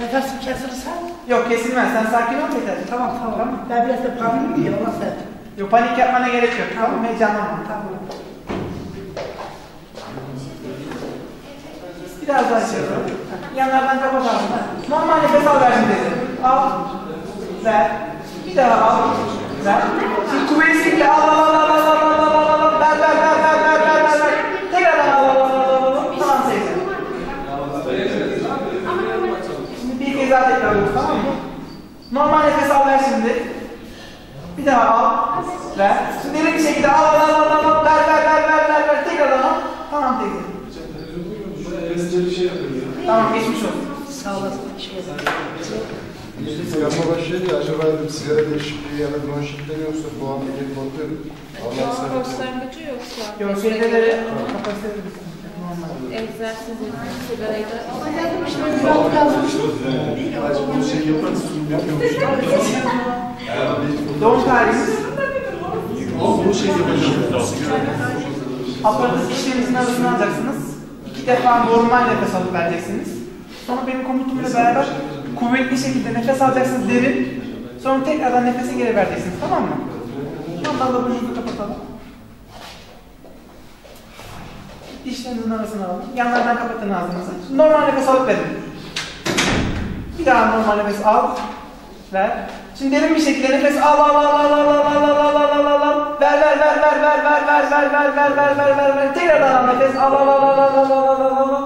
Nefesim kesilirse? Yok kesilmez. Sen sakin ol yeter. Tamam tamam. Ben biraz da panik miyim? Allah sen. Yok panik yapmana gerek yok. Tamam, tamam. heyecanlanma. Tamam. Biraz daha şey Yanlardan kapat ağzını. Normal nefes al ver şimdi. Al. Ver. Bir daha al. Ver. Şimdi kuvvetli al al al al. Şimdi bir kez daha tekrarlıyoruz tamam mı? Normal nefes al ver şimdi. Bir daha al. Ver. Şimdi derin bir şekilde al al al al al ver ver ver ver ver ver. Tekrardan al. Tamam teyze. Tamam geçmiş olsun. Sağ olasın. Teşekkür ederim. Yapma başladı ya acaba dedim sigara değişikliği ya da bronşitten yoksa bu an bir korkuyorum. Allah Yoğun sana başlangıcı yoksa. Yok şeyleri. Normal. Egzersiz. Doğum tarihiniz. Bu şey yapacağım. Aparatı dişlerinizin arasına alacaksınız. İki defa normal nefes alıp vereceksiniz. Sonra benim komutumla beraber kuvvetli şekilde nefes alacaksınız derin. Sonra tekrardan nefesi geri vereceksiniz tamam mı? Ondan da burnunuzu kapatalım. Dişlerinizin arasına alın. Yanlardan kapatın ağzınızı. Normal nefes alıp verin. Bir daha normal nefes al. Ver. Şimdi derin bir şekilde nefes al al al al al al al al al al al al ver ver ver ver ver ver ver ver ver ver ver ver ver ver tekrardan al nefes al al al al al al al al al al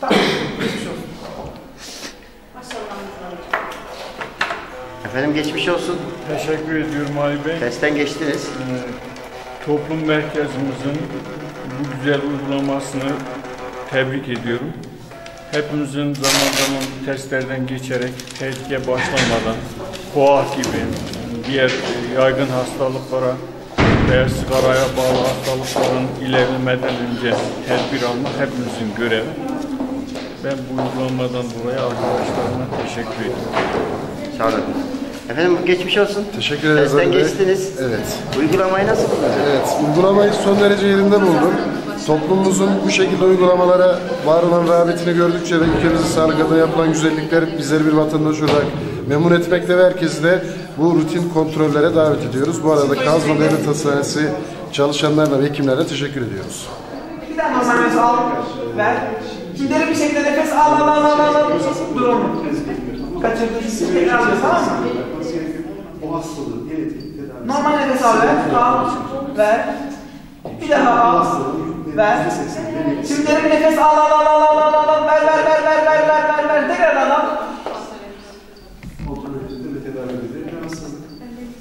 Tamam. Geçmiş olsun. Efendim geçmiş olsun. Teşekkür ediyorum Ali Bey. Testten geçtiniz. Ee, Toplum merkezimizin bu güzel uygulamasını tebrik ediyorum. Hepimizin zaman zaman testlerden geçerek tehlike başlamadan koah gibi diğer yaygın hastalıklara veya sigaraya bağlı hastalıkların ilerlemeden önce tedbir almak hepimizin görevi. Ben bu uygulamadan dolayı arkadaşlarıma teşekkür ediyorum. Sağ olun. Efendim geçmiş olsun. Teşekkür ederiz Testten geçtiniz. Evet. Uygulamayı nasıl buldunuz? Evet, uygulamayı son derece yerinde buldum. Toplumumuzun bu şekilde uygulamalara var olan rağbetini gördükçe ve ülkemizin sağlık adına yapılan güzellikler bizleri bir vatandaş olarak memnun etmekte ve herkesi de bu rutin kontrollere davet ediyoruz. Bu arada Kazma Devlet Hastanesi çalışanlarına ve hekimlerine teşekkür ediyoruz. Bir daha normal nefes al. Ver. Şimdi derin bir şekilde nefes al al al al al al. Dur onu. Kaçırdın. Tekrar alıyoruz tamam mı? O hastalığı genetik tedavi Normal nefes al ver. Al. Ver. Bir daha al. Ver. Şimdi derin nefes al al al al al al al al. Ver ver ver ver ver ver ver ver. Tekrardan al.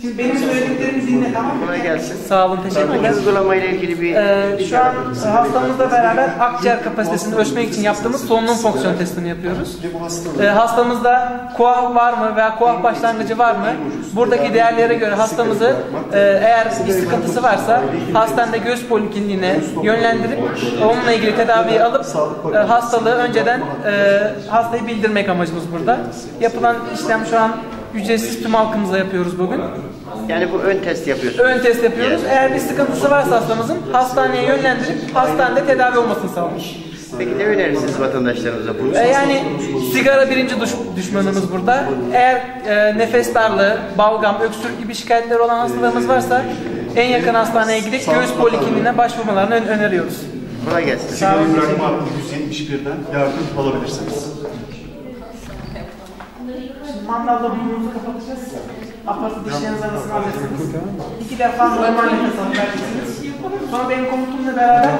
Şimdi benim söylediklerimi dinle tamam mı? Kolay gelsin. Sağ olun teşekkür Bu ederim. uygulamayla ilgili bir Ee, şu an hastamızla beraber akciğer kapasitesini ölçmek için yaptığımız solunum fonksiyon testini yapıyoruz. Ee, hastamızda koah var mı veya koah başlangıcı var mı? Buradaki değerlere göre hastamızı e, eğer bir sıkıntısı varsa hastanede göğüs polikliniğine yönlendirip onunla ilgili tedaviyi alıp e, hastalığı önceden e, hastayı bildirmek amacımız burada. Yapılan işlem şu an ücretsiz tüm halkımıza yapıyoruz bugün. Yani bu ön test yapıyorsunuz. Ön test yapıyoruz. Eğer bir sıkıntısı varsa hastamızın hastaneye yönlendirip hastanede tedavi olmasını sağlıyoruz. Peki ne önerirsiniz vatandaşlarımıza bu? E, yani sigara birinci düş- düşmanımız burada. Eğer e, nefes darlığı, balgam, öksürük gibi şikayetleri olan hastalarımız varsa en yakın hastaneye gidip göğüs polikliniğine başvurmalarını ön- öneriyoruz. Kolay gelsin. Sigarayı bırakma hattı 171'den yardım alabilirsiniz. Şimdi mandalla burnunuzu kapatacağız. Aparatı dişleriniz arasına alacaksınız. İki defa normal nefes alıp vereceksiniz. Sonra benim komutumla beraber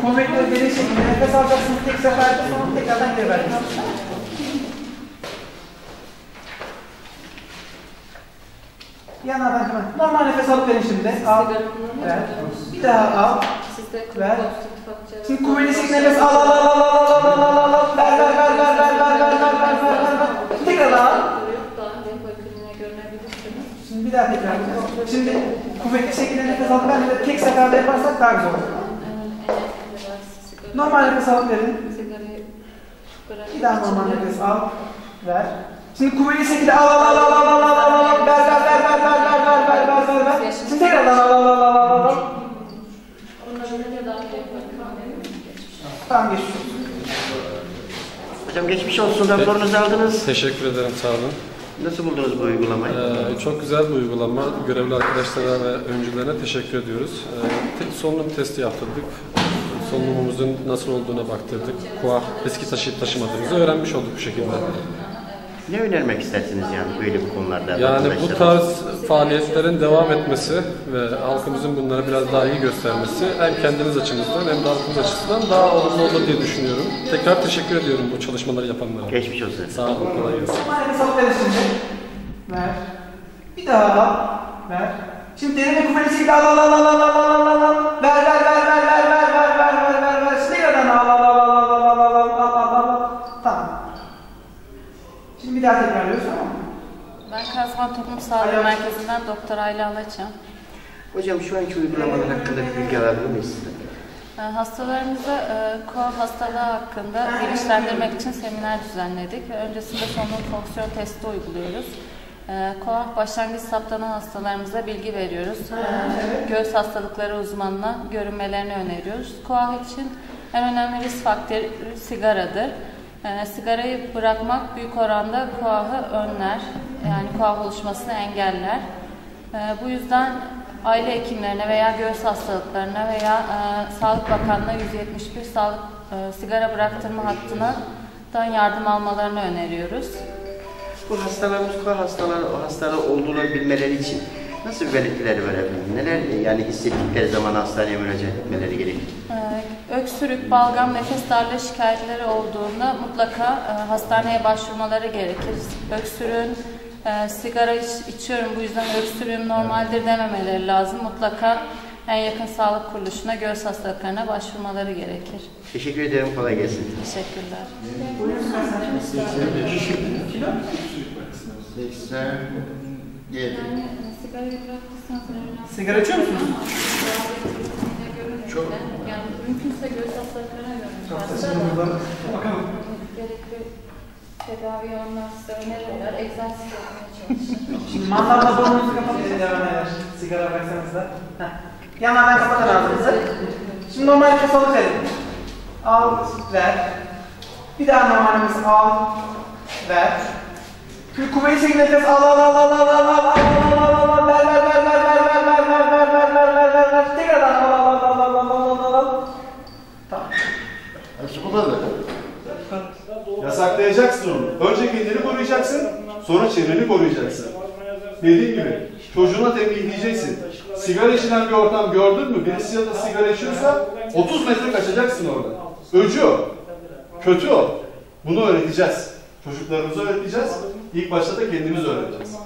kuvvetli ve derin şekilde nefes alacaksınız tek seferde sonra tekrardan geri vereceksiniz. Yanlardan hemen. Normal nefes alıp verin şimdi. Al. Ver. Bir daha al. Ver. Şimdi kuvvetli şekilde nefes al al al al al al al al şimdi bir daha tekrar şimdi kuvvetli şekilde nefes alıp ve tek seferde yaparsak daha güzel olur normal nefes alıp verin bir daha normal nefes al ver şimdi kuvvetli şekilde al al al al al al al al al ver ver ver ver ver ver ver ver ver ver ver şimdi tekrar al al al al al al al Tamam geçmiş olsun. Hocam geçmiş olsun. Raporunuzu aldınız. Teşekkür ederim, sağ olun. Nasıl buldunuz bu uygulamayı? Ee, çok güzel bir uygulama. Görevli arkadaşlara ve öncülerine teşekkür ediyoruz. Ee, te- solunum testi yaptırdık. Solunumumuzun nasıl olduğuna baktırdık. Kuah, riski taşıyıp taşımadığımızı öğrenmiş olduk bu şekilde. Ne önermek istersiniz yani böyle bu konularda? Yani bu tarz faaliyetlerin devam etmesi ve halkımızın bunları biraz daha iyi göstermesi hem kendimiz açımızdan hem de halkımız açısından daha olumlu olur diye düşünüyorum. Tekrar teşekkür ediyorum bu çalışmaları yapanlara. Geçmiş olsun. Sağ olun, kolay gelsin. Daha al. Ver. Şimdi derin kumelisiyle al al al al al al al al al. Ver ver ver ver ver ver ver ver ver ver ver. Sinirden al al al al al al al al al al al al. Tamam. Şimdi bir daha tekrarlıyoruz tamam mı? Ben Kazman Toplum Sağlığı Merkezi'nden Doktor Ayla Alaçam. Hocam şu anki uygulamalar hakkında bir bilgi alabilir miyiz sizden? Ee, Hastalarımıza e, koa hastalığı hakkında bilinçlendirmek için seminer düzenledik. Öncesinde solunum fonksiyon testi uyguluyoruz. E, koa başlangıç saptanan hastalarımıza bilgi veriyoruz. Göğüs hastalıkları uzmanına görünmelerini öneriyoruz. Koa için en önemli risk faktörü sigaradır. E, sigarayı bırakmak büyük oranda koahı önler. Yani koah oluşmasını engeller. Ee, bu yüzden aile hekimlerine veya göğüs hastalıklarına veya e, Sağlık Bakanlığı 171 sağlık e, sigara bıraktırma hattına yardım almalarını öneriyoruz. Bu hastalarımız kuah hastaları, o hastalığı olduğunu bilmeleri için nasıl bir belirtileri var efendim? Neler yani hissettikleri zaman hastaneye müracaat etmeleri gerekir? Ee, öksürük, balgam, nefes darlığı şikayetleri olduğunda mutlaka e, hastaneye başvurmaları gerekir. Öksürüğün e, sigara iç- içiyorum bu yüzden öksürüğüm normaldir dememeleri lazım. Mutlaka en yakın sağlık kuruluşuna göğüs hastalıklarına başvurmaları gerekir. Teşekkür ederim. Kolay gelsin. Teşekkürler. 87. Yani sigarayı bıraktıysanız Sigara içiyor musunuz? Çok. Yani mümkünse göğüs hastalıklarına görün. Bakalım. Gerekli tedavi onlar size önerirler. Egzersiz yapmaya çalışın. Şimdi mandalla burnunuzu kapatın devam eder. Sigara bıraksanız da. Yanlardan kapatın ağzınızı. Şimdi normal alıp verin. Al, ver. Bir daha normal nefes al, ver. Şimdi kuvvetli şekilde nefes al al al al al al al al al al al al ver ver ver ver ver ver ver ver ver ver ver ver ver ver tekrardan al al al al al al al al al Tamam. Hepsi bu kadar. Yasaklayacaksın onu. Önce kendini koruyacaksın, sonra çevreni koruyacaksın. Dediğim gibi çocuğuna tembihleyeceksin. Sigara içilen bir ortam gördün mü? Birisi ya da sigara içiyorsa 30 metre kaçacaksın orada. Öcü o. Kötü o. Bunu öğreteceğiz. Çocuklarımıza öğreteceğiz. İlk başta da kendimiz öğreteceğiz.